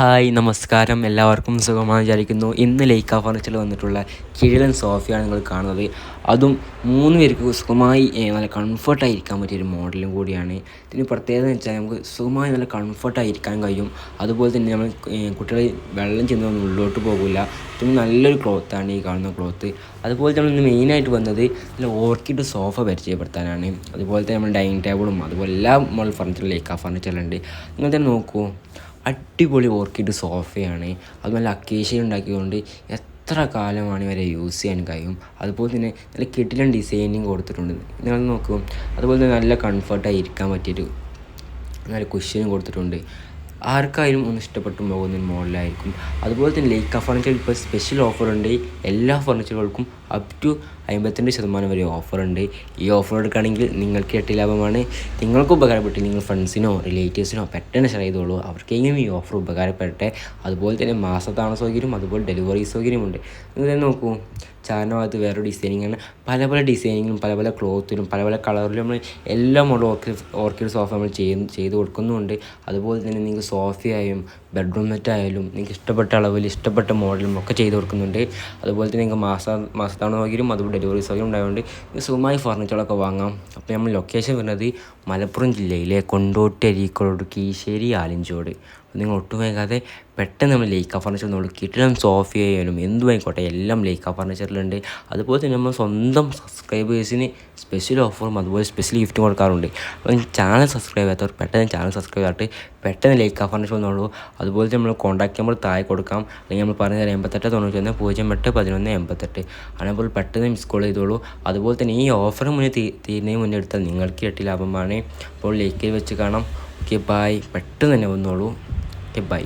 Hi നമസ്കാരം. എല്ലാവർക്കും സുഖമായി വിചാരിക്കുന്നു. ഇന്ന് ലേക്ക ഫർണിച്ചറിൽ വന്നിട്ടുള്ള കിഴിലൻ സോഫയാണ് നിങ്ങൾ കാണുന്നത്. അതും മൂന്ന് പേർക്ക് സുഖമായി നല്ല കംഫർട്ടായിരിക്കാൻ പറ്റിയൊരു മോഡലും കൂടിയാണ്. ഇതിന് പ്രത്യേകത എന്ന് വെച്ചാൽ നമുക്ക് സുഖമായി നല്ല കംഫർട്ടായിരിക്കാൻ കഴിയും. അതുപോലെ തന്നെ നമ്മൾ കുട്ടികൾ വെള്ളം ചെന്നൊന്നും ഉള്ളോട്ട് പോകില്ല പിന്നെ നല്ലൊരു ക്ലോത്താണ് ഈ കാണുന്ന ക്ലോത്ത് അതുപോലെ തന്നെ ഇന്ന് മെയിനായിട്ട് വന്നത് നല്ല ഓർക്കിഡ് സോഫ പരിചയപ്പെടുത്താനാണ്. അതുപോലെ തന്നെ നമ്മൾ ഡൈനിങ് ടേബിളും അതുപോലെ എല്ലാ മോഡൽ ഫർണിച്ചറിലും ലേക്ക ഫർണിച്ചറിലുണ്ട് നിങ്ങൾ തന്നെ നോക്കൂ. അടിപൊളി ഓർക്കിഡ് സോഫയാണ്. അത് നല്ല അക്കേഷ്യ ഉണ്ടാക്കിയതുകൊണ്ട് എത്ര കാലമാണ് വരെ യൂസ് ചെയ്യാൻ കഴിയും. അതുപോലെ തന്നെ നല്ല കിടിലൻ ഡിസൈനിങ് കൊടുത്തിട്ടുണ്ട്. നിങ്ങൾ നോക്കൂ. അതുപോലെ തന്നെ നല്ല കംഫർട്ടായി ഇരിക്കാൻ പറ്റിയൊരു നല്ല കുഷ്യനും കൊടുത്തിട്ടുണ്ട്. ആർക്കായാലും ഒന്ന് ഇഷ്ടപ്പെട്ടു പോകുന്ന ഒരു മോഡലായിരിക്കും. അതുപോലെ തന്നെ ലേക്ക ഫർണിച്ചർ ഇപ്പോൾ സ്പെഷ്യൽ ഓഫറുണ്ട് എല്ലാ ഫർണിച്ചറുകൾക്കും അപ് ടു അമ്പത്തിരണ്ട് ശതമാനം വരെ ഓഫറുണ്ട് ഈ ഓഫർ എടുക്കുകയാണെങ്കിൽ നിങ്ങൾക്ക് എട്ട് ലാഭമാണ്. നിങ്ങൾക്ക് ഉപകാരപ്പെട്ട് നിങ്ങൾ ഫ്രണ്ട്സിനോ റിലേറ്റീവ്സിനോ പെട്ടെന്ന് ഷെയർ ചെയ്തോളൂ. അവർക്കെങ്കിലും ഈ ഓഫർ ഉപകാരപ്പെടട്ടെ. അതുപോലെ തന്നെ മാസത്താണ സൗകര്യം അതുപോലെ ഡെലിവറി സൗകര്യമുണ്ട്. നിങ്ങൾ നോക്കൂ? അത് വേറെ ഡിസൈനിങ് ആണ് പല പല ഡിസൈനിങ്ങിലും പല പല ക്ലോത്തിലും പല പല കളറിലും നമ്മൾ എല്ലാം ഉള്ള ഓർക്കിഡ് ഓർക്കിഡ് സോഫ നമ്മൾ ചെയ്യുന്നു ചെയ്ത് കൊടുക്കുന്നുമുണ്ട് അതുപോലെ തന്നെ നിങ്ങൾക്ക് സോഫയായും ബെഡ്റൂം മെറ്റ് ആയാലും നിങ്ങൾക്ക് ഇഷ്ടപ്പെട്ട അളവിൽ ഇഷ്ടപ്പെട്ട മോഡലും ഒക്കെ ചെയ്ത് കൊടുക്കുന്നുണ്ട്. അതുപോലെ തന്നെ നിങ്ങൾക്ക് മാസ മാസത്താണ് സൗകര്യം അതുപോലെ ഡെലിവറി സൗകര്യം ഉണ്ടായതുകൊണ്ട് നിങ്ങൾക്ക് സുഖമായി ഫർണിച്ചറൊക്കെ വാങ്ങാം. അപ്പോൾ നമ്മൾ ലൊക്കേഷൻ വരുന്നത് മലപ്പുറം ജില്ലയിലെ കൊണ്ടോട്ടി അരീക്കോട് കീശ്ശേരി ആലിഞ്ചോട് നിങ്ങൾ ഒട്ടും വൈകാതെ പെട്ടെന്ന് നമ്മൾ ലേക്ക ഫർണിച്ചർ കിട്ടണം സോഫ ചെയ്യാനും എന്തു ആയിക്കോട്ടെ എല്ലാം ലേക്ക ഫർണിച്ചറിലുണ്ട് അതുപോലെ തന്നെ നമ്മൾ സ്വന്തം സബ്സ്ക്രൈബേഴ്സിന് സ്പെഷ്യൽ ഓഫറും അതുപോലെ സ്പെഷ്യൽ ഗിഫ്റ്റും കൊടുക്കാറുണ്ട്. അപ്പം ചാനൽ സബ്സ്ക്രൈബ് ചെയ്യാത്തവർ പെട്ടെന്ന് ചാനൽ സബ്സ്ക്രൈബ് ചെയ്തിട്ട് പെട്ടെന്ന് ലേക്ക ഫർണിച്ചർ വന്നോളൂ അതുപോലെ നമ്മൾ കോൺടാക്ട് നമ്പർ താഴെ കൊടുക്കാം. അല്ലെങ്കിൽ നമ്മൾ പറഞ്ഞ തരാം എൺപത്തെട്ട് തൊണ്ണൂറ്റി ഒന്ന് പൂജ്യം എട്ട് പതിനൊന്ന് എൺപത്തെട്ട്. അതേപോലെ പെട്ടെന്ന് മിസ് കോൾ ചെയ്തോളൂ. അതുപോലെ തന്നെ ഈ ഓഫർ മുന്നേ തീരുന്നതിന് മുന്നേ എടുത്താൽ നിങ്ങൾക്ക് ഇരട്ടി ലാഭമാണ്. അപ്പോൾ ലേക്കിൽ വെച്ച് കാണാം. ഓക്കെ ബായ് പെട്ടെന്ന് തന്നെ വന്നോളൂ. Okay bye